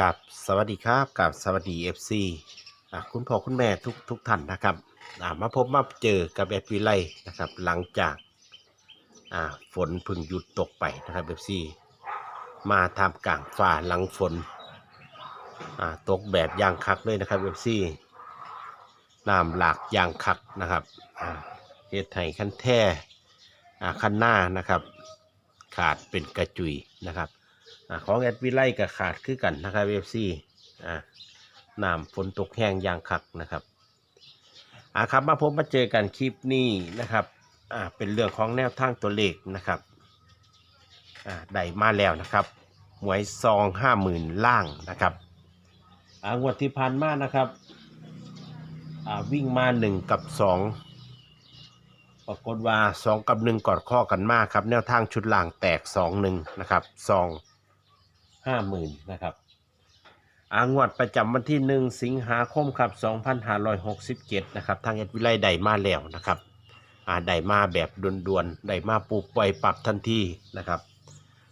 กับสวัสดีครับกับสวัสดี FC อะคุณพ่อคุณแม่ทุกทุกท่านนะครับอะมาพบมาเจอกับแอดวิไลนะครับ หลังจากอ่าฝนพึ่งหยุดตกไปนะครับ FC มาทำกลางฝ่าหลังฝนอ่าตกแบบยางคักเลยนะครับ FC น้ำหลากยางคักนะครับอ่าเฮ็ดไห้ขั้นแท่อ่าขั้นหน้านะครับ ขาดเป็นกระจุยนะครับ อของแอดวิไลกับขาดคือกันนะครับเอฟซีอ่าน้ำฝนตกแห้งอย่างคักนะครับอ่าครับมาพบมาเจอกันคลิปนี้นะครับอ่าเป็นเรื่องของแนวทางตัวเลขนะครับอ่าได้มาแล้วนะครับหวยซองห้าหมื่นล่างนะครับอ่างวดที่ผ่านมานะครับอ่าวิ่งมาหนึ่งกับสองปรากฏว่าสองกับหนึ่งกอดข้อกันมากครับ แนวทางชุดล่างแตกสองหนึ่งนะครับซอง ห้าหมื่นนะครับอางวดประจำวันที่หนึ่งสิงหาคมครับสองพันห้าร้อยหกสิบเจ็ดนะครับ ทางเอ็ดวิไลได้มาแล้วนะครับอ่าได้มาแบบด่วนๆได้มาปูปล่อยปรับทันทีนะครับ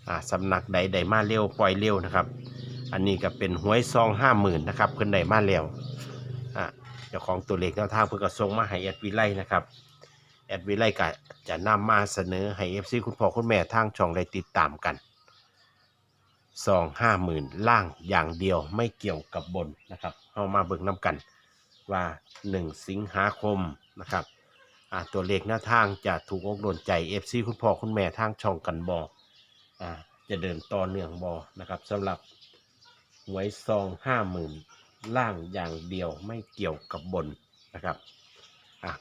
อ่าสำนักใดได้มาเร็วปล่อยเร็วนะครับ อันนี้ก็เป็นหวยซองห้าหมื่นนะครับเพิ่นได้มาแล้วอ่าเจ้าของตัวเลขแนวทางเพิ่นก็ส่งมาให้เอ็ดวิไลนะครับเอ็ดวิไลก็จะนำมาเสนอให้เอฟซีคุณพ่อคุณแม่ทางช่องได้ติดตามกัน ซองห้าหมื่นล่างอย่างเดียวไม่เกี่ยวกับบนนะครับเอามาเบิ่งน้ำกันว่า 1 สิงหาคมนะครับตัวเลขหน้าทางจะถูกอกโดนใจ FC คุณพ่อคุณแม่ทางช่องกันบอ่าจะเดินต่อเนื่องบอนะครับสำหรับหวยซองห้าหมื่นล่างอย่างเดียวไม่เกี่ยวกับบนนะครับ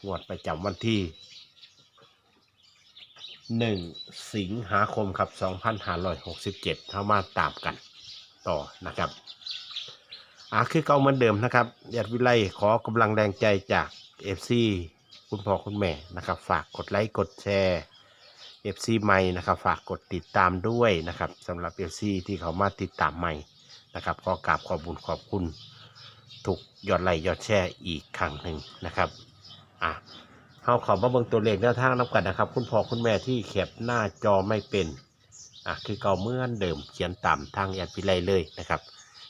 งวดประจำวันที่ หนึ่งสิงหาคมครับ2567เข้ามาตามกันต่อนะครับอ่าคือเก่าเหมือนเดิมนะครับยาดวิไลขอกำลังแรงใจจาก FC คุณพ่อคุณแม่นะครับ ฝากกดไลค์กดแชร์ FC ใหม่นะครับ ฝากกดติดตามด้วยนะครับสำหรับ FC ที่เขามาติดตามใหม่นะครับขอกราบขอบบุญขอบคุณ ทุกยอดไลค์ยอดแชร์อีกครั้งหนึ่งนะครับอะ เราขอมาเบิ่งตัวเลขแนวทางนับกันนะครับ คุณพ่อคุณแม่ที่แคปหน้าจอไม่เป็นอะคือเก่าเมื่อนเดิมเขียนตามทางแอดพิไลเลยนะครับ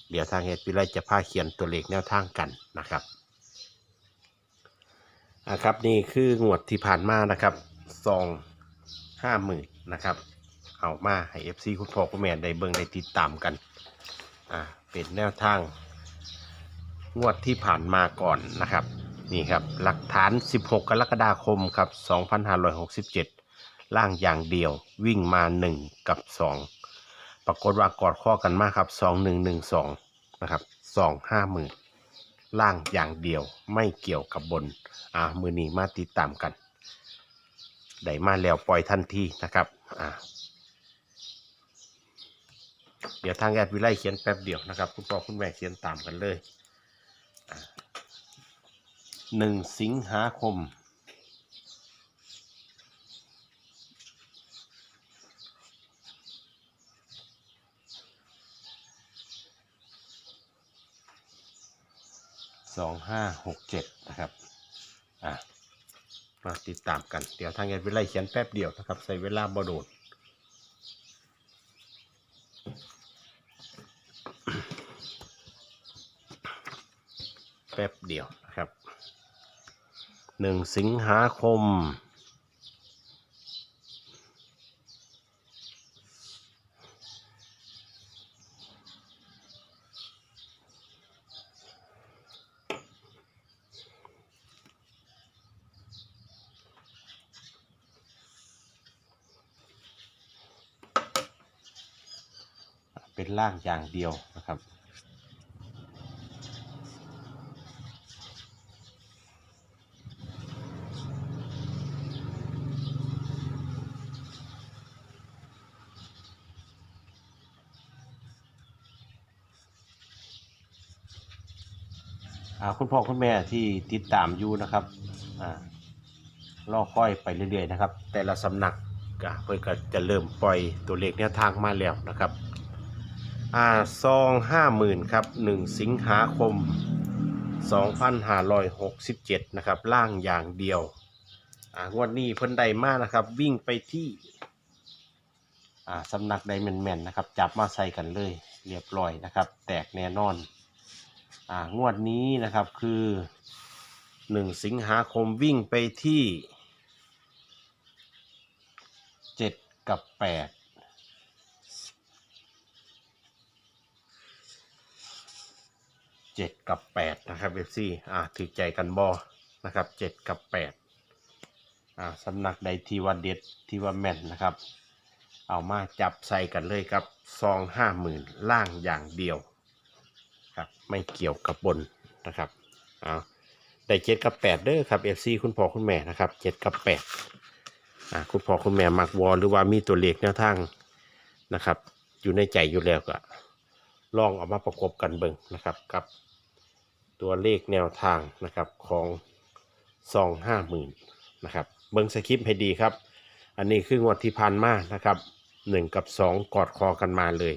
เดี๋ยวทางแอดพิไลจะพาเขียนตัวเลขแนวทางกันนะครับอะครับนี่คืองวดที่ผ่านมานะครับซองห้าหมื่นนะครับเอามาให้เอฟซีคุณพ่อคุณแม่ได้เบิ่งได้ติดตามกันอะเป็นแนวทางงวดที่ผ่านมาก่อนนะครับ นี่ครับ หลักฐาน 16 กรกฎาคมครับ 2567 ล่างอย่างเดียววิ่งมา 1 กับ 2 ปรากฏว่ากอดข้อกันมากครับ 2112 นะครับ 2 5มื่นล่างอย่างเดียวไม่เกี่ยวกับบน อ่า มือนี้มาติดตามกันได้มาแล้วปล่อยทันทีนะครับ อ่า เดี๋ยวทางแอดวิไลเขียนแป๊บเดียวนะครับ คุณพ่อคุณแม่เขียนตามกันเลย หนึ่งสิงหาคม สองห้าหกเจ็ดนะครับ อะ มาติดตามกัน เดี๋ยวทางแอดวิไลเขียนแป๊บเดียวนะครับ ใส่เวลาบโดดแป๊บเดียว หนึ่งสิงหาคม เป็นล่างอย่างเดียว คุณพ่อคุณแม่ที่ติดตามอยู่นะครับอ่ารอค่อยไปเรื่อยๆนะครับ แต่ละสำนักก็เพื่อก็จะเริ่มปล่อยตัวเลขแนวทางมาแล้วนะครับอ่าซองห้าหมื่นครับหนึ่งสิงหาคมสองพันห้าร้อยหกสิบเจ็ดนะครับล่างอย่างเดียวอ่างวดนี้เพิ่นใดมากนะครับ วิ่งไปที่อ่าสำนักใดแม่นๆนะครับ จับมาใส่กันเลย เรียบร้อยนะครับ แตกแน่นอน อ่างวดนี้นะครับคือหนึ่งสิงหาคมวิ่งไปที่เจ็ดกับแปดเจ็ดกับแปดนะครับเอฟซีอ่าถือใจกันบอนะครับเจ็ดกับแปดอ่าสำนักใดที่ว่าเด็ดที่ว่าแม่นนะครับ เอามาจับใส่กันเลยครับซองห้าหมื่นล่างอย่างเดียว ครับ ไม่เกี่ยวกับบนนะครับเอาได้เจ็ดกับแปดเด้อครับเอฟซีคุณพ่อคุณแม่นะครับเจ็ดกับแปดอ่าคุณพ่อคุณแม่มักวอลหรือว่ามีตัวเลขแนวทางนะครับ อยู่ในใจอยู่แล้วก็ลองเอามาประกบกันเบิ่งนะครับกับตัวเลขแนวทางนะครับของซองห้าหมื่นนะครับเบิ่งสคริปต์ให้ดีครับ อันนี้คืองวดที่ผ่านมานะครับหนึ่งกับสองกอดคอกันมาเลย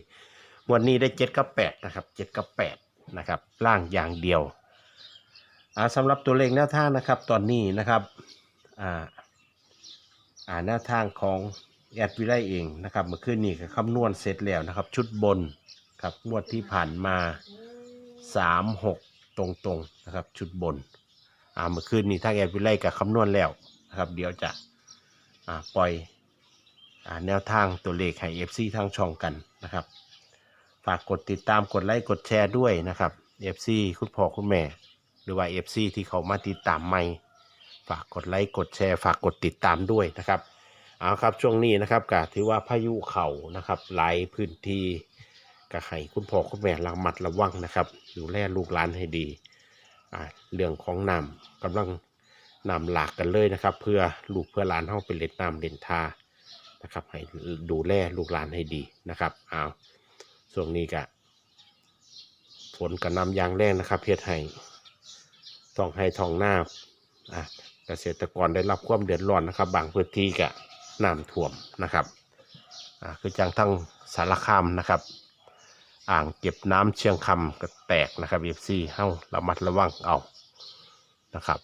วันนี้ได้เจ็ดกับแปดนะครับเจ็ดกับแปด นะครับล่างอย่างเดียวอ่าสำหรับตัวเลขแนวทางนะครับตอนนี้นะครับอ่าอ่าแนวทางของแอดวิไลเองนะครับเมื่อคืนนี้ก็คำนวณเสร็จแล้วนะครับ ชุดบนครับงวดที่ผ่านมาสามหกตรงๆนะครับชุดบนอ่าเมื่อคืนนี้ทางแอดวิไลก็คำนวณแล้วนะครับ เดี๋ยวจะอ่าปล่อยอาแนวทางตัวเลขให้ FC ทางช่องกันนะครับ ฝากกดติดตามกดไลค์กดแชร์ด้วยนะครับ FC คุณพ่อคุณแม่ หรือว่า FC ที่เขามาติดตามใหม่ ฝากกดไลค์กดแชร์ ฝากกดติดตามด้วยนะครับเอาครับช่วงนี้นะครับก็ถือว่าพายุเข่านะครับหลายพื้นที่ก็ให้คุณพ่อคุณแม่ระมัดระวังนะครับดูแลลูกหลานให้ดีเรื่องของน้ำกำลังนำหลากกันเลยนะครับ เพื่อลูกเพื่อหลานห้องเป็นเล่นน้ำเล่นทานะครับให้ดูแลลูกหลานให้ดีนะครับเอา ช่วงนี้ก็ฝนกระนำยางแรงนะครับเพียให้ท้องให้ทองหน้าอะเกษตรกรได้รับความเดือดร้อนนะครับ บางพื้นที่ก็น้ำท่วมนะครับอ่าคือจังทั้งสารคามนะครับ อ่างเก็บน้ำเชียงคำก็แตกนะครับเอฟซีเฮ้าระมัดระวังเอานะครับ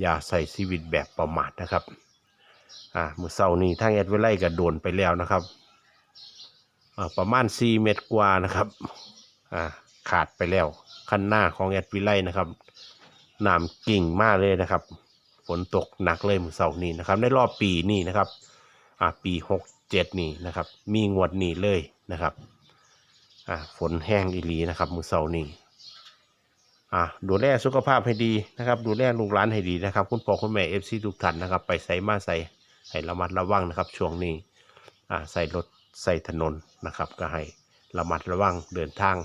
อย่าใส่ชีวิตแบบประมาทนะครับอ่ามือเสาร์นี้ทางแอดไวไล่ก็โดนไปแล้วนะครับ ประมาณ 4 เมตรกว่านะครับอ่าขาดไปแล้วคันหน้าของแอดไวไลนะครับน้ำกิ่งมากเลยนะครับ ฝนตกหนักเลยมือเสาร์นี้นะครับในรอบปีนี้นะครับอ่าปีหกเจ็ดนี่นะครับ มีงวดนี้เลยนะครับอ่าฝนแห้งอีหลีนะครับมือเสาร์นี้อ่าดูแลสุขภาพให้ดีนะครับ ดูแลลูกหลานให้ดีนะครับ คุณพ่อคุณแม่เอฟซีทุกท่านนะครับ ไปใส่มาใส่ให้ระมัดระวังนะครับ ช่วงนี้อ่าใส่รถ ใส่ถนนนะครับ ก็ให้ระมัดระวังเดินทาง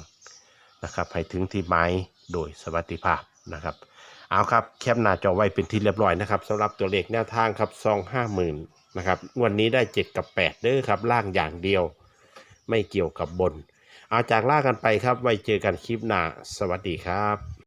นะครับให้ถึงที่หมายโดยสวัสดิภาพนะครับเอาครับแคปหน้าจอไว้เป็นที่เรียบร้อยนะครับสำหรับตัวเลขแนวทางครับซองห้าหมื่นนะครับวันนี้ได้เจ็ดกับแปดเด้อครับล่างอย่างเดียว ไม่เกี่ยวกับบน เอาจากล่ากันไปครับไว้เจอกันคลิปหน้า สวัสดีครับ